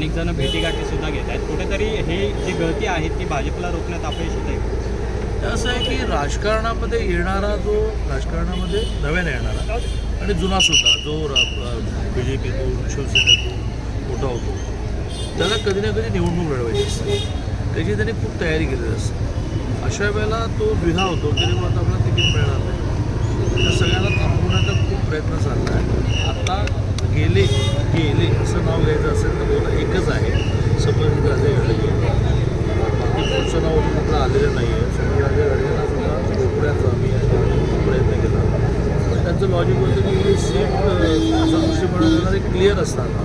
अनेक जण भेटीगाठी सुद्धा घेत आहेत. कुठेतरी हे जी गळती आहे ती भाजपला रोखण्यात अपयश होत आहे तर असं आहे की राजकारणामध्ये येणारा जो राजकारणामध्ये नव्याने येणारा आणि जुना सुद्धा जो बी जे पीतून शिवसेनेतून मोठा होतो त्याला कधी ना कधी निवडणूक लढवायची असते. त्याची त्यांनी खूप तयारी केलेली असते. अशा वेळेला तो द्विधा होतो तरी रे आपला तिकीट मिळणार नाही. त्या सगळ्यांना थांबवण्याचा खूप प्रयत्न चालला आहे. आता गेले गेले असं नाव घ्यायचं असेल तर बोला एकच आहे. संभाजी गांधी घडगे बाकी पुढचं नाव अजून आलेलं नाही आहे संभाजी गांधींना सुद्धा रोखण्याचा आम्ही प्रयत्न केला. पण त्यांचं लॉजिक होतं की ही सीट असं ते क्लिअर असताना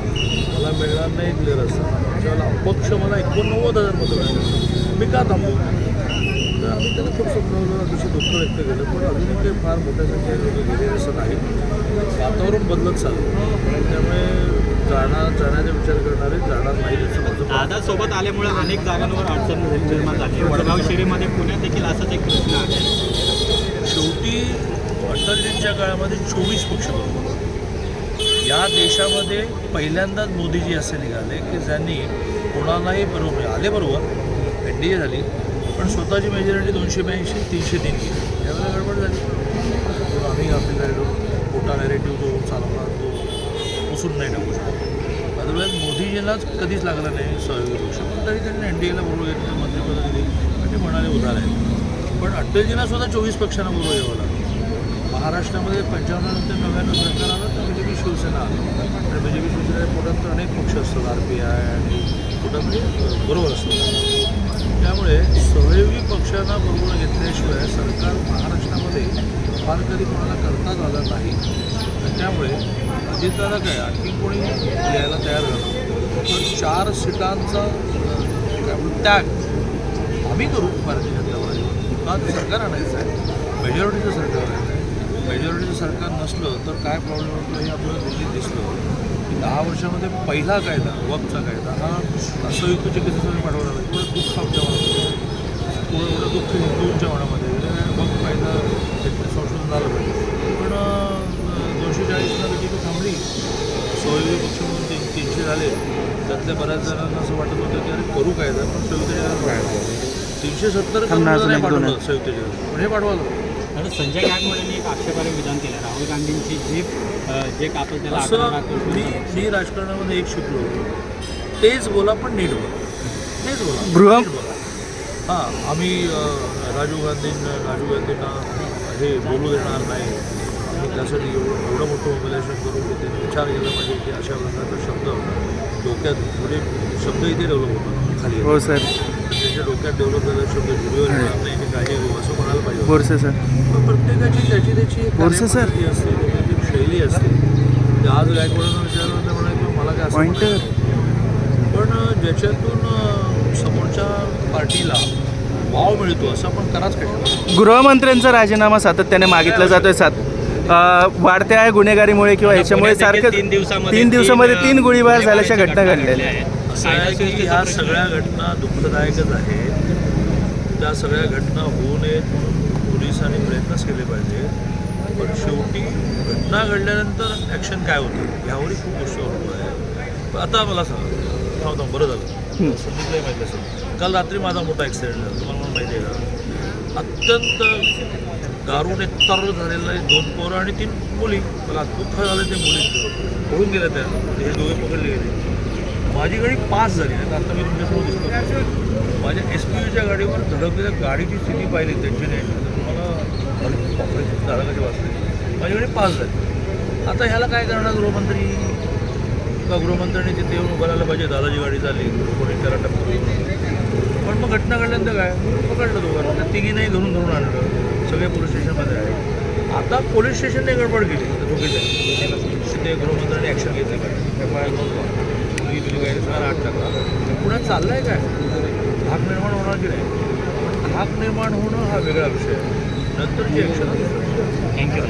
मला मिळणार नाही क्लिअर असताना त्यावेळेला अपक्ष मला एकोणनव्वद हजार मतं मिळाली मी का थांबू? तर आम्ही त्याला खूप समजावलं अतिशय दुःख व्यक्त केलं पण अजूनही काही फार मोठ्या संख्येने लोक गेले असं नाही. वातावरण बदलत चाललं त्यामुळे जाणार जाण्याचा विचार करणारे जाणार नाही. दादा सोबत आल्यामुळे अनेक जागांवर अडचण निर्माण झाली वडगाव शिरीमध्ये पुण्यात देखील असाच एक प्रश्न आहे. शेवटी अटलजींच्या काळामध्ये चोवीस पक्ष होते. या देशामध्ये पहिल्यांदाच मोदीजी असे निघाले की ज्यांनी कोणालाही बरोबर आले बरोबर एन डी ए झाली पण स्वतःची मेजॉरिटी दोनशे ब्याऐंशी तीनशे तीन गेली. यावेळेला गडबड झाली. आम्ही आपली राहिलो मोठा नॅरेटिव्ह जो चालवला तो पुसून नाही टाकू शकतो. अदरवाईज मोदीजींनाच कधीच लागला नाही सहयोगी पक्ष पण तरी त्यांनी एन डी एला बरोबर घेतलं मंत्रिपद दिली आणि म्हणाले उधार आहे. पण अटलजींना सुद्धा चोवीस पक्षांना बरोबर यावं लागलं महाराष्ट्रामध्ये पंच्याण्णव नंतर नव्याण्णव सरकार आलं तर बी जे पी शिवसेना आलं. आणि बी जे पी शिवसेनेच्या पोटात तर अनेक पक्ष असतात आर पी आय आणि पोटात बरोबर असतं त्यामुळे सहयोगी पक्षांना बरोबर घेतल्याशिवाय सरकार महाराष्ट्रामध्ये फार कधी कोणाला करताच आला नाही. त्यामुळे अजितदादा काय आणखी कोणी यायला तयार झालं पण चार सीटांचा त्याग आम्ही करू भारतीय जनता पार्टीवर. का ते सरकार आणायचं आहे. मेजॉरिटीचं सरकार आणायचं आहे. मेजॉरिटीचं सरकार नसलं तर काय प्रॉब्लेम होतो हे आपल्याला दिल्लीत दिसलं. की दहा वर्षामध्ये पहिला कायदा वक्तचा कायदा हा संयुक्तच्या केसेसमध्ये पाठवला नाही थोडं दुःख आमच्या मनामध्ये थोडं एवढं दुःख हिंदूंच्या मनामध्ये वक्त कायदा त्याचं संशोधन झालं पाहिजे. पण दोनशे चाळीसला पी थांबली. सहयोगी पक्ष म्हणून तीन तीनशे झाले. त्यातल्या बऱ्याच जणांना असं वाटत होतं की अरे करू कायदा पण संयुक्त जगात तीनशे सत्तर नाही पाठवलं संयुक्त जगात पण हे पाठवायला तर संजय गायकवाडांनी एक आक्षेपार्ह विधान केलं. राहुल गांधींची जीप अ, जे कापल त्याला असं मी मी राजकारणामध्ये एक शिकलो. तेच बोला पण नीट बोला. तेच बोला. गृह- बोला. हां आम्ही राजीव गांधींना राजीव गांधींना हे बोलू देणार नाही. आणि त्यासाठी एवढं एवढं मोठं मोबिलायझेशन करून की त्यांनी विचार केला पाहिजे की अशा प्रकारचा शब्द डोक्यात म्हणजे शब्द इथे डेव्हलप होतात खाली. हो सर त्याच्या डोक्यात डेव्हलप झालेला शब्द व्हिडिओ येणार नाही हे काळजी घेऊ असं म्हणायला पाहिजे होतं. बोरसे सर. पण प्रत्येकाची त्याची त्याची बोरसे सर. असते त्याची एक शैली असते. ते आज गायकवाडांना विचारलं तर मला काय. पण ज्याच्यातून समोरच्या पार्टीला वाव मिळतो असं आपण कराच गृहमंत्र्यांचा राजीनामा सातत्याने मागितला जातोय सात. वाढत्या गुन्हेगारीमुळे किंवा देखील सारखं तीन दिवसामध्ये तीन दिवसामध्ये तीन गोळीबार झाल्याच्या घटना घडलेल्या आहेत. आहे की ह्या सगळ्या घटना दुःखदायकच आहेत. त्या सगळ्या घटना होऊ नयेत म्हणून पोलिसांनी प्रयत्नच केले पाहिजे. पण शेवटी घटना घडल्यानंतर ॲक्शन काय होतं? ह्यावरही खूप गोष्ट आहे आता मला सांगा. थांब थांब बरं झालं. संदीपलाही माहिती असेल. काल रात्री माझा मोठा ॲक्सिडेंट झाला. तुम्हाला मला माहिती आहे का? अत्यंत दारूने तर झालेला आहे दोन पोरं आणि तीन मुली. मला दुःख झालं ते मुली पळून गेल्या त्या. हे दोघे पकडले गेले. माझी गाडी पास झाली नाही. आता मी तुमच्यासमोर दिसतो माझ्या एस पी यूच्या गाडीवर धडकलेल्या गाडीची स्थिती पाहिली त्यांची नाही. मला अरे बापरे, वाचते माझी गाडी पास झाली. आता ह्याला काय करणार गृहमंत्री? का गृहमंत्र्यांनी तिथे येऊन उभं पाहिजे? दादाची गाडी झाली कोणी त्याला टप्पा पण मग घटना घडल्यानंतर काय? पकडलं दोघांना त्या तिघींनाही घरून धरून आणलं. सगळे पोलीस स्टेशनमध्ये आहे आता पोलीस स्टेशनने गडबड केली. तर आहे तिथे गृहमंत्र्यांनी ॲक्शन घेतली पाहिजे. एफ आय आर नोंदवा मुलगी तुझी गाडी आठ टक्का पुण्यात चाललं आहे काय? धाक निर्माण होणार की नाही? पण धाक निर्माण होणं हा वेगळा विषय आहे. जे ॲक्शन थँक्यू